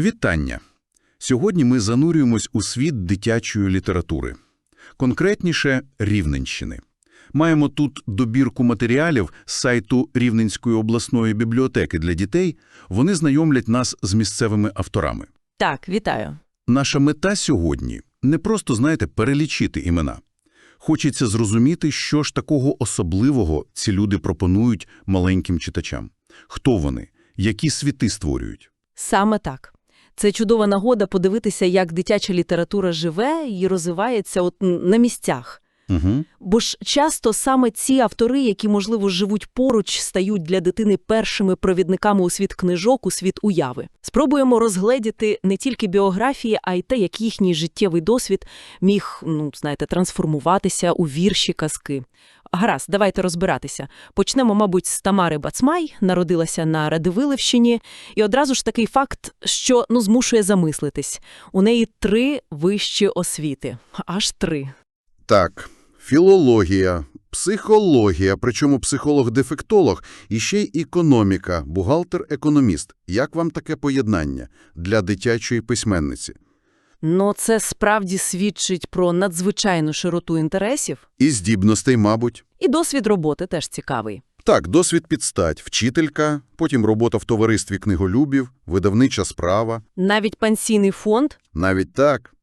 Вітання! Сьогодні ми занурюємось у світ дитячої літератури. Конкретніше – Рівненщини. Маємо тут добірку матеріалів з сайту Рівненської обласної бібліотеки для дітей. Вони знайомлять нас з місцевими авторами. Так, вітаю. Наша мета сьогодні – не просто, знаєте, перелічити імена. Хочеться зрозуміти, що ж такого особливого ці люди пропонують маленьким читачам. Хто вони? Які світи створюють? Саме так. Це чудова нагода подивитися, як дитяча література живе і розвивається от на місцях. Угу. Бо ж часто саме ці автори, які, можливо, живуть поруч, стають для дитини першими провідниками у світ книжок, у світ уяви. Спробуємо розгледіти не тільки біографії, а й те, як їхній життєвий досвід міг, ну, знаєте, трансформуватися у вірші казки. Гаразд, давайте розбиратися. Почнемо, мабуть, з Тамари Бацмай, народилася на Радивилівщині, і одразу ж такий факт, що ну змушує замислитись. У неї три вищі освіти. Аж три. Так, філологія, психологія, причому психолог-дефектолог, і ще й економіка, бухгалтер-економіст. Як вам таке поєднання для дитячої письменниці? Ну, це справді свідчить про надзвичайну широту інтересів. І здібностей, мабуть. І досвід роботи теж цікавий. Так, досвід підстать, вчителька, потім робота в товаристві книголюбів, видавнича справа. Навіть пенсійний фонд Навіть так.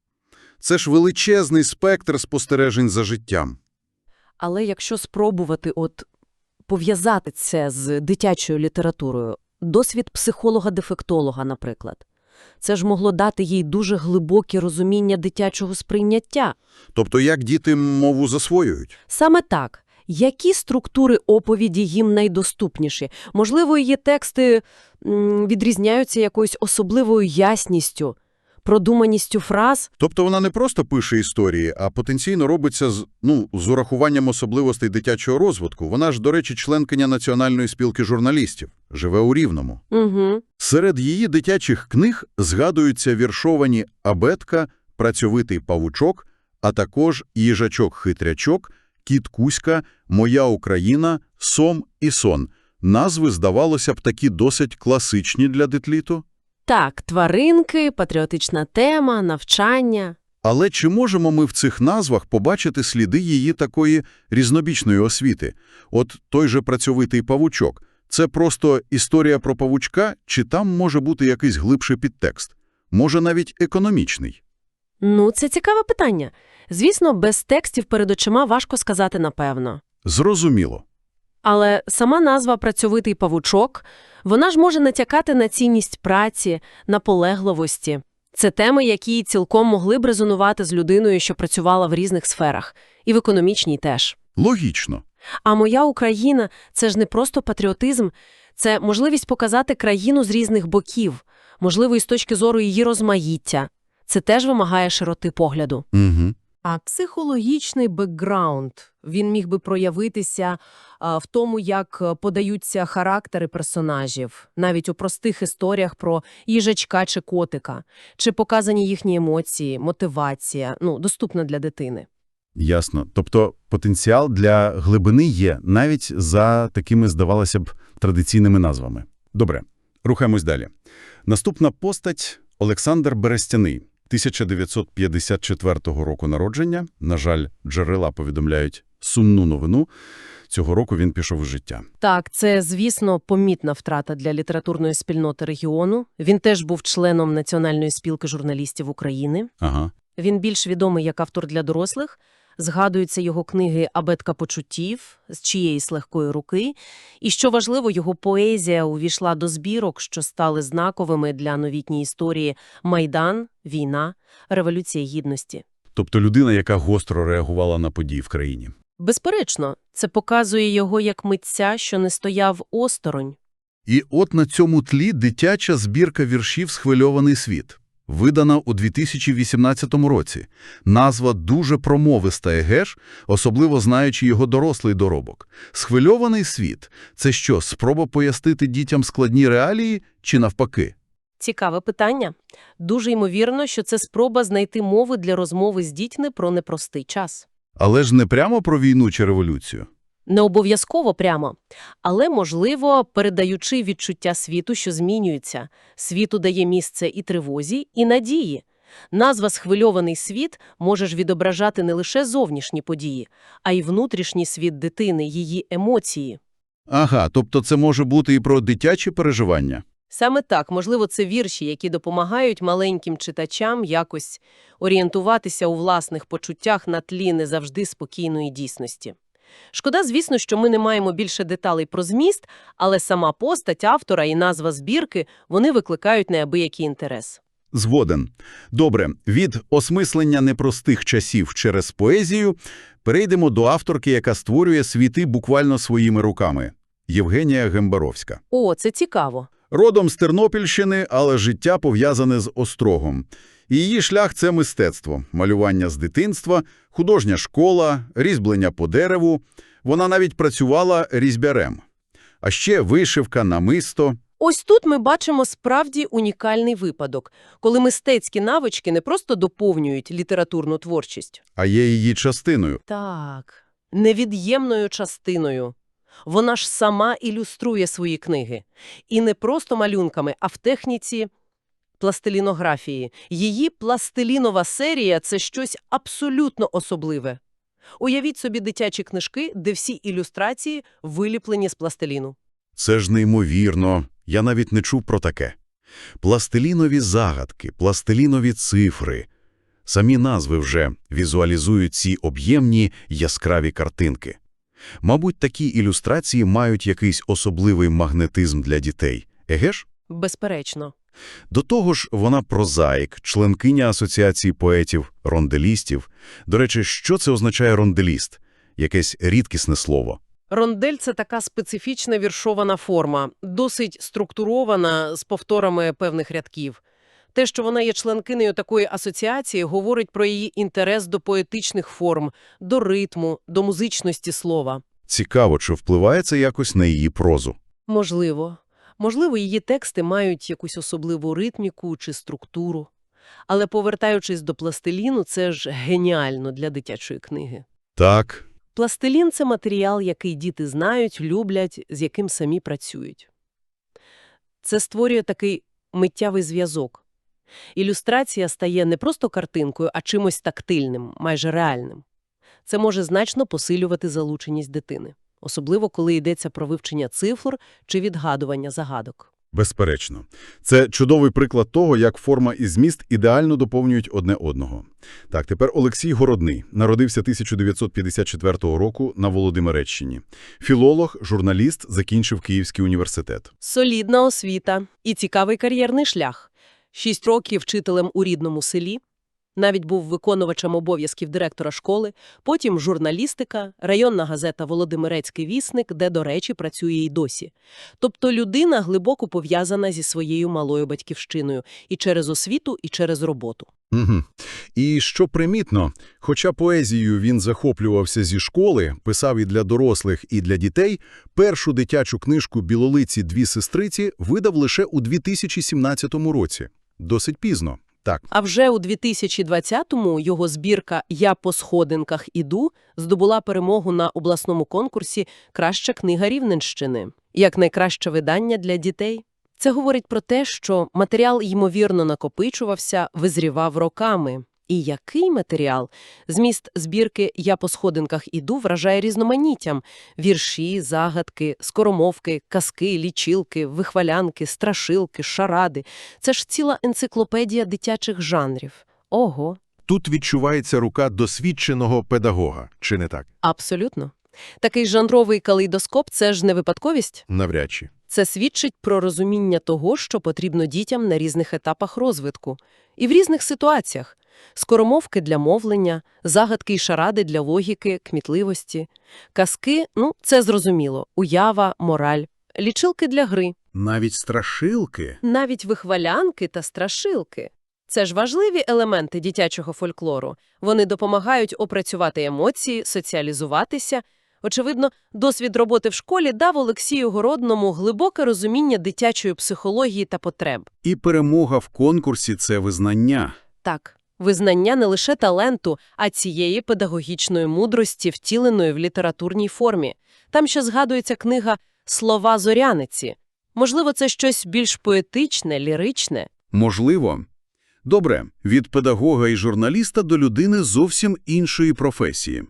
Це ж величезний спектр спостережень за життям. Але якщо спробувати от пов'язати це з дитячою літературою, досвід психолога-дефектолога, наприклад, це ж могло дати їй дуже глибоке розуміння дитячого сприйняття. Тобто, як діти мову засвоюють? Саме так. Які структури оповіді їм найдоступніші? Можливо, її тексти м, відрізняються якоюсь особливою ясністю, продуманістю фраз? Тобто вона не просто пише історії, а потенційно робиться з, ну, з урахуванням особливостей дитячого розвитку. Вона ж, до речі, членкиня Національної спілки журналістів, живе у Рівному. Угу. Серед її дитячих книг згадуються віршовані «Абетка», «Працьовитий павучок», а також «Їжачок-хитрячок», «Кіт Кузька», «Моя Україна», «Сом» і «Сон». Назви, здавалося б, такі досить класичні для дитліту. Так, тваринки, патріотична тема, навчання. Але чи можемо ми в цих назвах побачити сліди її такої різнобічної освіти? От той же «Працьовитий павучок» – це просто історія про павучка, чи там може бути якийсь глибший підтекст? Може, навіть економічний? Ну, це цікаве питання. Звісно, без текстів перед очима важко сказати напевно. Зрозуміло. Але сама назва «працьовитий павучок» вона ж може натякати на цінність праці, наполегливості. Це теми, які цілком могли б резонувати з людиною, що працювала в різних сферах, і в економічній теж. Логічно. А моя Україна – це ж не просто патріотизм, це можливість показати країну з різних боків, можливо, і з точки зору її розмаїття. Це теж вимагає широти погляду. Угу. А психологічний бекграунд, він міг би проявитися в тому, як е, подаються характери персонажів, навіть у простих історіях про їжачка чи котика, чи показані їхні емоції, мотивація, ну, доступна для дитини. Ясно. Тобто потенціал для глибини є, навіть за такими, здавалося б, традиційними назвами. Добре, рухаємось далі. Наступна постать – Олександр Берестяний, 1954 року народження. На жаль, джерела повідомляють сумну новину. Цього року він пішов у життя. Так, це, звісно, помітна втрата для літературної спільноти регіону. Він теж був членом Національної спілки журналістів України. Ага. Він більш відомий як автор для дорослих. Згадуються його книги «Абетка почуттів» з чиєїсь легкої руки. І, що важливо, його поезія увійшла до збірок, що стали знаковими для новітньої історії «Майдан», «Війна», «Революція Гідності». Тобто людина, яка гостро реагувала на події в країні. Безперечно, це показує його як митця, що не стояв осторонь. І от на цьому тлі дитяча збірка віршів «Схвильований світ», видана у 2018 році. Назва дуже промовиста егеш, особливо знаючи його дорослий доробок. «Схвильований світ» – це що, спроба пояснити дітям складні реалії чи навпаки? Цікаве питання. Дуже ймовірно, що це спроба знайти мови для розмови з дітьми про непростий час. Але ж не прямо про війну чи революцію. Не обов'язково прямо, але, можливо, передаючи відчуття світу, що змінюється. Світу дає місце і тривозі, і надії. Назва «Схвильований світ» може ж відображати не лише зовнішні події, а й внутрішній світ дитини, її емоції. Ага, тобто це може бути і про дитячі переживання. Саме так, можливо, це вірші, які допомагають маленьким читачам якось орієнтуватися у власних почуттях на тлі не завжди спокійної дійсності. Шкода, звісно, що ми не маємо більше деталей про зміст, але сама постать автора і назва збірки вони викликають неабиякий інтерес. Згоден. Добре, від осмислення непростих часів через поезію перейдемо до авторки, яка створює світи буквально своїми руками – Євгенія Гембаровська. О, це цікаво. Родом з Тернопільщини, але життя пов'язане з Острогом. І її шлях – це мистецтво, малювання з дитинства, художня школа, різьблення по дереву. Вона навіть працювала різьбярем. А ще вишивка, намисто. Ось тут ми бачимо справді унікальний випадок, коли мистецькі навички не просто доповнюють літературну творчість, а є її частиною. Так, невід'ємною частиною. Вона ж сама ілюструє свої книги. І не просто малюнками, а в техніці пластилінографії. Її пластилінова серія – це щось абсолютно особливе. Уявіть собі дитячі книжки, де всі ілюстрації виліплені з пластиліну. Це ж неймовірно. Я навіть не чув про таке. Пластилінові загадки, пластилінові цифри. Самі назви вже візуалізують ці об'ємні яскраві картинки. Мабуть, такі ілюстрації мають якийсь особливий магнетизм для дітей. Еге ж? Безперечно. До того ж, вона прозаїк, членкиня Асоціації поетів-ронделістів. До речі, що це означає ронделіст? Якесь рідкісне слово. Рондель – це така специфічна віршована форма, досить структурована, з повторами певних рядків. Те, що вона є членкинею такої асоціації, говорить про її інтерес до поетичних форм, до ритму, до музичності слова. Цікаво, чи впливає це якось на її прозу. Можливо. Можливо, її тексти мають якусь особливу ритміку чи структуру. Але повертаючись до пластиліну, це ж геніально для дитячої книги. Так, Пластилін – це матеріал, який діти знають, люблять, з яким самі працюють. Це створює такий миттєвий зв'язок. Ілюстрація стає не просто картинкою, а чимось тактильним, майже реальним. Це може значно посилювати залученість дитини, особливо коли йдеться про вивчення цифр чи відгадування загадок. Безперечно. Це чудовий приклад того, як форма і зміст ідеально доповнюють одне одного. Так, тепер Олексій Городний. Народився 1954 року на Володимиреччині. Філолог, журналіст, закінчив Київський університет. Солідна освіта і цікавий кар'єрний шлях. Шість років вчителем у рідному селі, навіть був виконувачем обов'язків директора школи, потім журналістика, районна газета «Володимирецький вісник», де, до речі, працює й досі. Тобто людина глибоко пов'язана зі своєю малою батьківщиною і через освіту, і через роботу. Угу. І що примітно, хоча поезією він захоплювався зі школи, писав і для дорослих, і для дітей, першу дитячу книжку «Білолиці дві сестриці» видав лише у 2017 році. Досить пізно. Так. А вже у 2020-му його збірка «Я по сходинках іду» здобула перемогу на обласному конкурсі «Краща книга Рівненщини» як найкраще видання для дітей. Це говорить про те, що матеріал, ймовірно, накопичувався, визрівав роками. І який матеріал? Зміст збірки «Я по сходинках іду» вражає різноманіттям. Вірші, загадки, скоромовки, казки, лічилки, вихвалянки, страшилки, шаради. Це ж ціла енциклопедія дитячих жанрів. Ого! Тут відчувається рука досвідченого педагога, чи не так? Абсолютно. Такий жанровий калейдоскоп – це ж не випадковість? Навряд чи. Це свідчить про розуміння того, що потрібно дітям на різних етапах розвитку. І в різних ситуаціях. Скоромовки для мовлення, загадки й шаради для логіки, кмітливості. Казки – ну, це зрозуміло. Уява, мораль. Лічилки для гри. Навіть страшилки. Навіть вихвалянки та страшилки. Це ж важливі елементи дитячого фольклору. Вони допомагають опрацювати емоції, соціалізуватися. Очевидно, досвід роботи в школі дав Олексію Городному глибоке розуміння дитячої психології та потреб. І перемога в конкурсі – це визнання. Так, визнання не лише таленту, а цієї педагогічної мудрості, втіленої в літературній формі. Там ще згадується книга «Слова зоряниці». Можливо, це щось більш поетичне, ліричне? Можливо. Добре, від педагога і журналіста до людини зовсім іншої професії.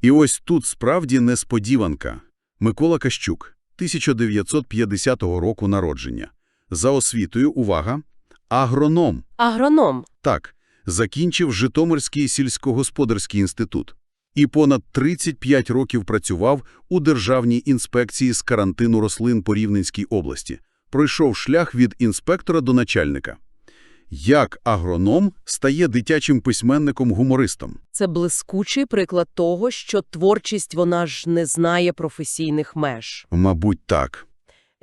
І ось тут справді несподіванка. Микола Кащук, 1950 року народження. За освітою, увага, агроном. Агроном. Так, закінчив Житомирський сільськогосподарський інститут. І понад 35 років працював у Державній інспекції з карантину рослин по Рівненській області. Пройшов шлях від інспектора до начальника. Як агроном стає дитячим письменником-гумористом? Це блискучий приклад того, що творчість вона ж не знає професійних меж. Мабуть, так.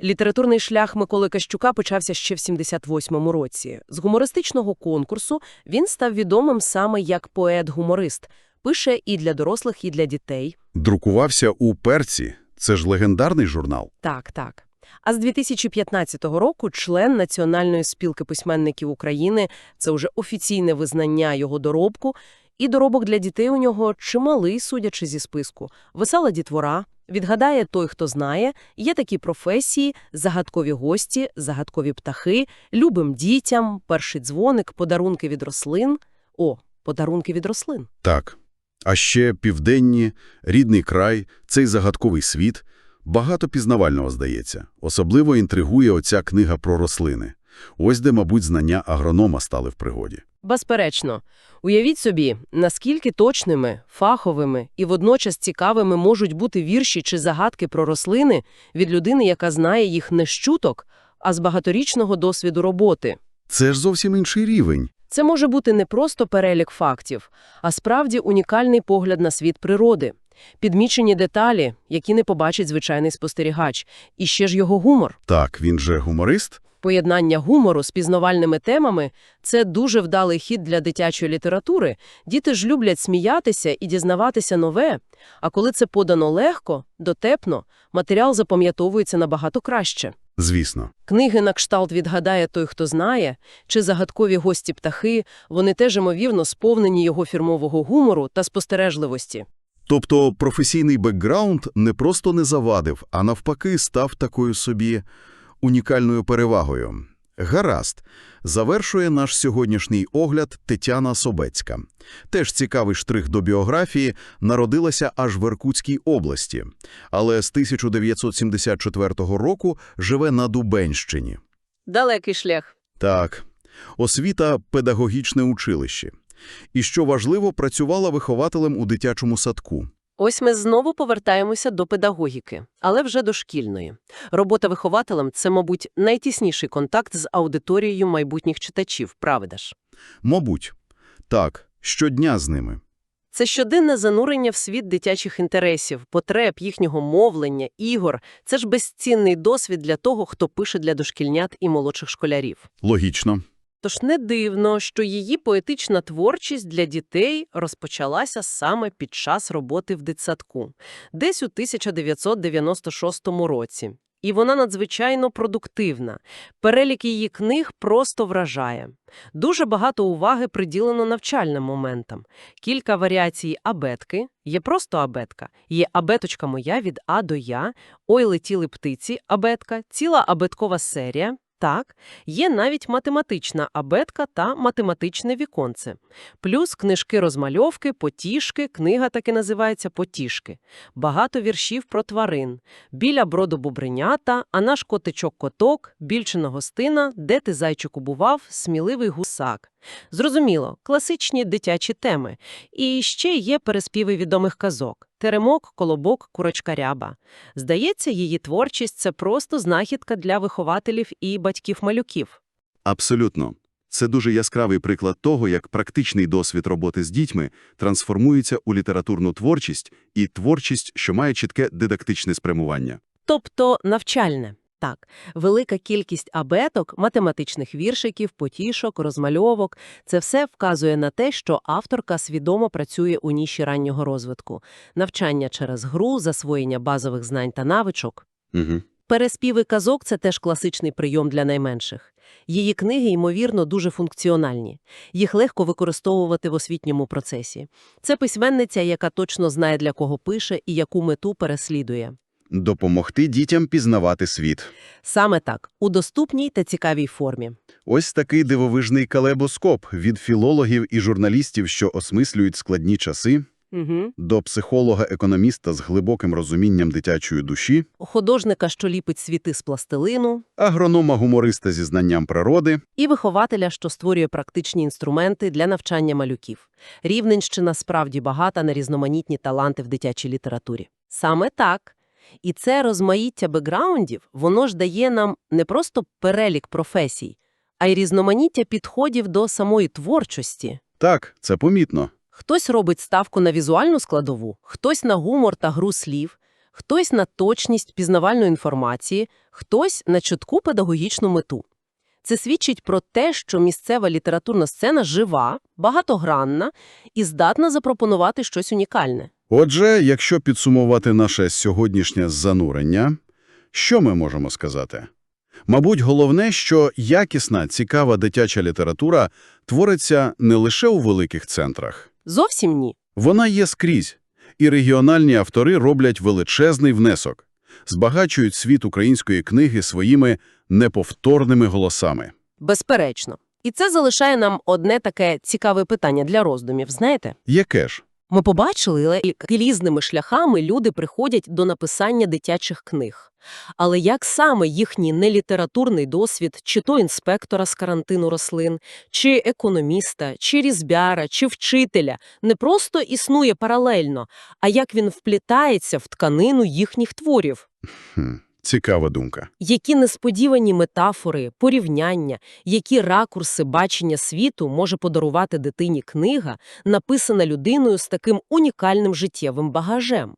Літературний шлях Миколи Кащука почався ще в 78-му році. З гумористичного конкурсу він став відомим саме як поет-гуморист. Пише і для дорослих, і для дітей. Друкувався у «Перці». Це ж легендарний журнал. Так, так. А з 2015 року член Національної спілки письменників України – це вже офіційне визнання його доробку, і доробок для дітей у нього чималий, судячи зі списку. Весела дітвора, відгадає той, хто знає, є такі професії, загадкові гості, загадкові птахи, любим дітям, перший дзвоник, подарунки від рослин. О, подарунки від рослин. Так. А ще південні, рідний край, цей загадковий світ. Багато пізнавального, здається. Особливо інтригує оця книга про рослини. Ось де, мабуть, знання агронома стали в пригоді. Безперечно. Уявіть собі, наскільки точними, фаховими і водночас цікавими можуть бути вірші чи загадки про рослини від людини, яка знає їх не з чуток, а з багаторічного досвіду роботи. Це ж зовсім інший рівень. Це може бути не просто перелік фактів, а справді унікальний погляд на світ природи. Підмічені деталі, які не побачить звичайний спостерігач. І ще ж його гумор. Так, він же гуморист? Поєднання гумору з пізнавальними темами – це дуже вдалий хід для дитячої літератури. Діти ж люблять сміятися і дізнаватися нове. А коли це подано легко, дотепно, матеріал запам'ятовується набагато краще. Звісно. Книги на кшталт «Відгадає той, хто знає» чи «Загадкові гості птахи» – вони теж, ймовірно, сповнені його фірмового гумору та спостережливості. Тобто професійний бекграунд не просто не завадив, а навпаки став такою собі унікальною перевагою. Гаразд. Завершує наш сьогоднішній огляд Тетяна Собецька. Теж цікавий штрих до біографії, народилася аж в Іркутській області, але з 1974 року живе на Дубенщині. Далекий шлях. Так, освіта – педагогічне училище. І, що важливо, працювала вихователем у дитячому садку. Ось ми знову повертаємося до педагогіки, але вже дошкільної. Робота вихователем – це, мабуть, найтісніший контакт з аудиторією майбутніх читачів, правда ж? Мабуть. Так, щодня з ними. Це щоденне занурення в світ дитячих інтересів, потреб, їхнього мовлення, ігор. Це ж безцінний досвід для того, хто пише для дошкільнят і молодших школярів. Логічно. Тож не дивно, що її поетична творчість для дітей розпочалася саме під час роботи в дитсадку, десь у 1996 році. І вона надзвичайно продуктивна. Перелік її книг просто вражає. Дуже багато уваги приділено навчальним моментам. Кілька варіацій абетки. Є просто абетка. Є абеточка моя від А до Я, Ой летіли птиці абетка, ціла абеткова серія. Так, є навіть математична абетка та математичне віконце. Плюс книжки-розмальовки, потішки, книга таки називається «Потішки». Багато віршів про тварин. Біля броду бубринята, а наш котичок-коток, більчина гостина, де ти зайчику бував, сміливий гусак. Зрозуміло, класичні дитячі теми. І ще є переспіви відомих казок. Теремок, колобок, курочка ряба. Здається, її творчість – це просто знахідка для вихователів і батьків-малюків. Абсолютно. Це дуже яскравий приклад того, як практичний досвід роботи з дітьми трансформується у літературну творчість і творчість, що має чітке дидактичне спрямування. Тобто навчальне. Так, велика кількість абеток, математичних віршиків, потішок, розмальовок – це все вказує на те, що авторка свідомо працює у ніші раннього розвитку. Навчання через гру, засвоєння базових знань та навичок. Угу. Переспіви казок – це теж класичний прийом для найменших. Її книги, ймовірно, дуже функціональні. Їх легко використовувати в освітньому процесі. Це письменниця, яка точно знає, для кого пише і яку мету переслідує. Допомогти дітям пізнавати світ. Саме так, у доступній та цікавій формі. Ось такий дивовижний калейбоскоп від філологів і журналістів, що осмислюють складні часи, Угу. до психолога-економіста з глибоким розумінням дитячої душі, Художника, що ліпить світи з пластилину, агронома-гумориста зі знанням природи. і вихователя, що створює практичні інструменти для навчання малюків. Рівненщина справді багата на різноманітні таланти в дитячій літературі. Саме так. І це розмаїття бекграундів, воно ж дає нам не просто перелік професій, а й різноманіття підходів до самої творчості. Так, це помітно. Хтось робить ставку на візуальну складову, хтось на гумор та гру слів, хтось на точність пізнавальної інформації, хтось на чутку педагогічну мету. Це свідчить про те, що місцева літературна сцена жива, багатогранна і здатна запропонувати щось унікальне. Отже, якщо підсумувати наше сьогоднішнє занурення, що ми можемо сказати? Мабуть, головне, що якісна, цікава дитяча література твориться не лише у великих центрах. Зовсім ні. Вона є скрізь, і регіональні автори роблять величезний внесок, збагачують світ української книги своїми неповторними голосами. Безперечно. І це залишає нам одне таке цікаве питання для роздумів, знаєте? Яке ж? Ми побачили, як різними шляхами люди приходять до написання дитячих книг. Але як саме їхній нелітературний досвід, чи то інспектора з карантину рослин, чи економіста, чи різбяра, чи вчителя, не просто існує паралельно, а як він вплітається в тканину їхніх творів? Цікава думка. Які несподівані метафори, порівняння, які ракурси бачення світу може подарувати дитині книга, написана людиною з таким унікальним життєвим багажем?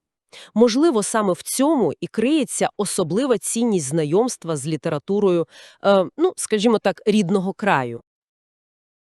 Можливо, саме в цьому і криється особлива цінність знайомства з літературою, е, ну, скажімо так, рідного краю.